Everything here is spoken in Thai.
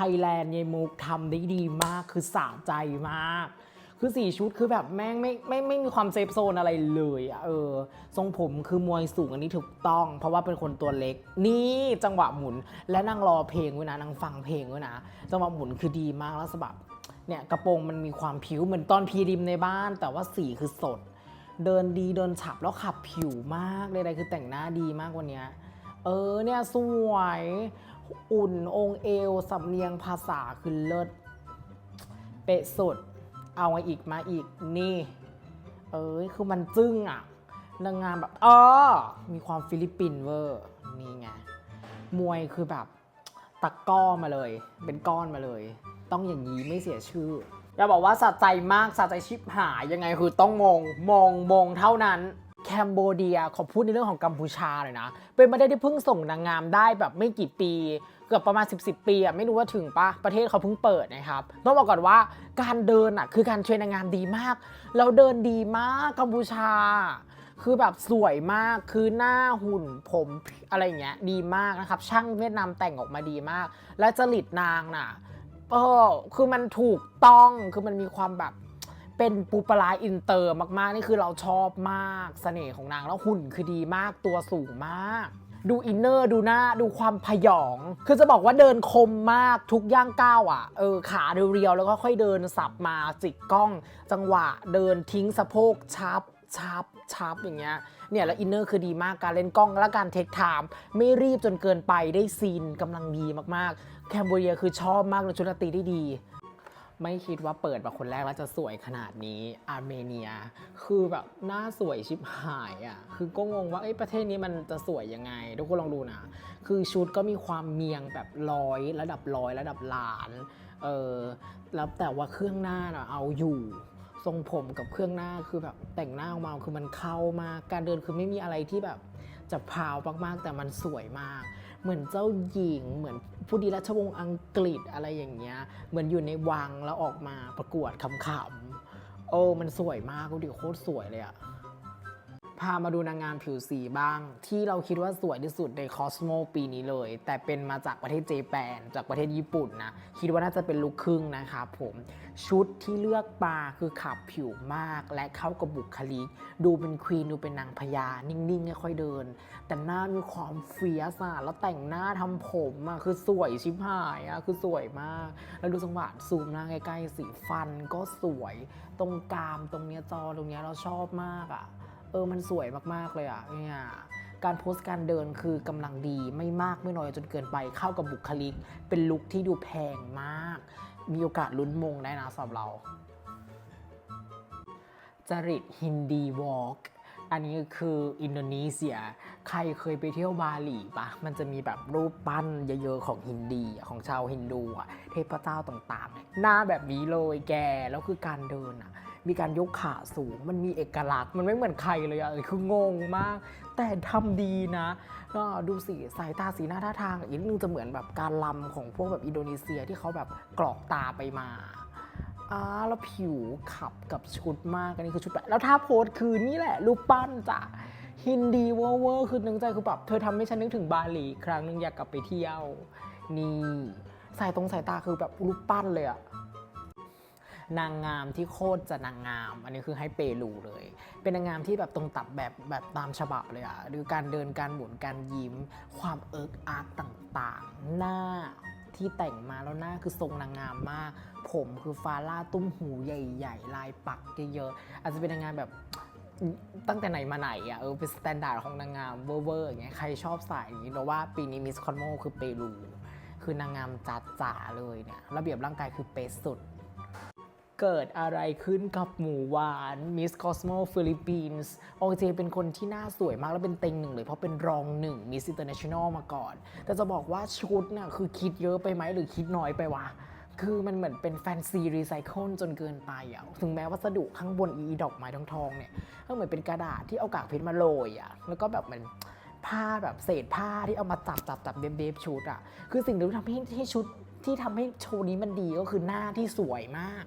ไทยแลนด์ยายมุกทำได้ดีมากคือสะใจมาก คือสี่ชุดคือแบบแม่งไม่ไม่ไม่มีความเซฟโซนอะไรเลยอะเออ ทรงผมคือมวยสูงอันนี้ถูกต้อง เพราะว่าเป็นคนตัวเล็ก นี่จังหวะหมุนและนางรอเพลงไว้นะนางฟังเพลงไว้นะ จังหวะหมุนคือดีมากแล้วสบับเนี่ยกระโปรงมันมีความผิวเหมือนตอนพีริมในบ้าน แต่ว่าสีคือสด เดินดีเดินฉับแล้วขับผิวมากใดๆคือแต่งหน้าดีมากวันเนี้ยเออเนี่ยสวย อุ่นองเอวสำเนียงภาษาคือเลิศเป๊ะสุด เอามาอีกมาอีกนี่ เอ้ยคือมันจึ้งอะนางงามแบบอ๋อมีความฟิลิปปินเวอร์นี่ไงมวยคือแบบตะก้อมาเลย เป็นก้อนมาเลย ต้องอย่างนี้ไม่เสียชื่ออย่าบอกว่าสะใจมากสะใจชิบหายยังไงคือต้องมองมองมองเท่านั้น แคนโบเดียขอพูดในเรื่องของกัมพูชาเลยนะ เป็นประเทศที่เพิ่งส่งนางงามได้แบบไม่กี่ปี เกือบประมาณ 10 10ปีอะไม่รู้ว่าถึงปะประเทศเขาเพิ่งเปิดนะครับต้องบอกก่อนว่าการเดินอะคือการเทรนนางงามดีมาก เราเดินดีมากกัมพูชา คือแบบสวยมากคือหน้าหุ่นผมอะไรเงี้ยดีมากนะครับ ช่างเวียดนามแต่งออกมาดีมาก และจริตนางน่ะเออคือมันถูกต้องคือมันมีความแบบ เป็นปูปลาอินเตอร์มากๆ นี่คือเราชอบมากเสน่ห์ของนางแล้วหุ่นคือดีมากตัวสูงมาก ดูอินเนอร์ดูหน้าดูความพยอง คือจะบอกว่าเดินคมมากทุกย่างก้าวอะเออขาเรียวๆแล้วก็ค่อยเดินสับมาจิกกล้อง จังหวะเดินทิ้งสะโพกชับชับชับอย่างเงี้ยเนี่ยแล้วอินเนอร์คือดีมากการเล่นกล้องและการเทคไทม์ไม่รีบจนเกินไปได้ซีนกำลังดีมากๆ แคมโบเดียคือชอบมากเลยชุดราตรีได้ดี ไม่คิดว่าเปิดมาคนแรกแล้วจะสวยขนาดนี้อาร์เมเนีย คือแบบหน้าสวยชิบหายอะคือก็งงว่าเอ้ยประเทศนี้มันจะสวยยังไง ทุกคนลองดูนะ คือชุดก็มีความเมียงแบบร้อย ระดับร้อยระดับล้านเออแล้วแต่ว่าเครื่องหน้านะเอาอยู่ทรงผมกับเครื่องหน้าคือแบบแต่งหน้าออกมาคือมันเข้ามากการเดินคือไม่มีอะไรที่แบบจะพราวมากๆ แต่มันสวยมาก เหมือนเจ้าหญิงเหมือน ผู้ดีราชวงศ์อังกฤษอะไรอย่างเงี้ย เหมือนอยู่ในวังแล้วออกมาประกวดขำๆโอ้มันสวยมากดูดิโคตรสวยเลยอะ พามาดูนางงามผิวสีบ้าง ที่เราคิดว่าสวยที่สุดในคอสโมปีนี้เลย แต่เป็นมาจากประเทศเจแปน จากประเทศญี่ปุ่นนะ คิดว่าน่าจะเป็นลูกครึ่งนะครับผมชุดที่เลือกมาคือขับผิวมากและเข้ากับบุคลิก ดูเป็นควีนดูเป็นนางพญานิ่งๆไม่ค่อยเดิน แต่หน้ามีความเฟียสอะแล้วแต่งหน้าทำผมอะคือสวยชิบหายอะคือสวยมาก แล้วดูจังหวะซูมหน้าใกล้ๆสีฟันก็สวย ตรงกรามตรงเนี้ยจอตรงเนี้ยเราชอบมากอะ เออมันสวยมากๆเลยอะเนี่ยการโพสต์การเดินคือกำลังดีไม่มากไม่น้อยจนเกินไปเข้ากับบุคลิก เป็นลุคที่ดูแพงมาก มีโอกาสลุ้นมงได้นะสำหรับเรา จริตฮินดีวอล์กอันนี้คืออินโดนีเซีย ใครเคยไปเที่ยวบาหลีปะ มันจะมีแบบรูปปั้นเยอะๆของฮินดีของชาวฮินดูอะเทพเจ้าต่างๆ หน้าแบบนี้เลยแก แล้วคือการเดินอะ มีการยกขาสูง มันมีเอกลักษณ์ มันไม่เหมือนใครเลยอะคืองงมาก แต่ทำดีนะก็ดูสิสายตาสีหน้าท่าทาง อีกนึงจะเหมือนแบบการลำของพวกแบบอินโดนีเซียที่เขาแบบกรอกตาไปมาอ่าแล้วผิวขับกับชุดมากอันนี้คือชุดแบบแล้วท่าโพสคือนี่แหละรูปปั้นจ้ะฮินดีเวอร์เวอร์คือนึกใจคือแบบเธอทำให้ฉันนึกถึงบาหลี ครั้งนึงอยากกลับไปเที่ยว นี่สายตรงสายตาคือแบบรูปปั้นเลยอะ นางงามที่โคตรจะนางงาม อันนี้คือให้เปรูเลย เป็นนางงามที่แบบตรงตัดแบบแบบตามฉบับเลยอะดูการเดินการหมุนการยิ้ม ความเอิกอาร์กต่างๆ หน้าที่แต่งมาแล้วหน้าคือทรงนางงามมาก ผมคือฟาล่าตุ้มหูใหญ่ ๆ ลายปักเยอะๆอาจจะเป็นนางงามแบบตั้งแต่ไหนมาไหนอะเออเป็นสแตนดาร์ดของนางงามเวอร์ๆอย่างเงี้ยใครชอบสายนี้เราว่าปีนี้มิสคอนโมคือเปรูคือนางงามจัดจ๋าเลยเนี่ยระเบียบร่างกายคือเป๊ะสุด เกิดอะไรขึ้นกับหมูหวานมิสคอสโมฟิลิปปินส์โอเจเป็นคนที่หน้าสวยมากแล้วเป็นเต็งหนึ่งเลย เพราะเป็นรองหนึ่งมิสอินเตอร์เนชั่นแนลมาก่อน แต่จะบอกว่าชุดน่ะคือคิดเยอะไปไหมหรือคิดน้อยไปวะคือมันเหมือนเป็นแฟนซีรีไซเคิลจนเกินไปอะ ถึงแม้วัสดุข้างบนอีดอกไม้ทองทองเนี่ย ก็เหมือนเป็นกระดาษที่เอากากเพชรมาโรยอะ แล้วก็แบบเหมือนผ้าแบบเศษผ้าที่เอามาจับจับจับเดบเบชุดอะ คือสิ่งที่ทำให้ให้ชุดที่ทำให้โชว์นี้มันดีก็คือหน้าที่สวยมาก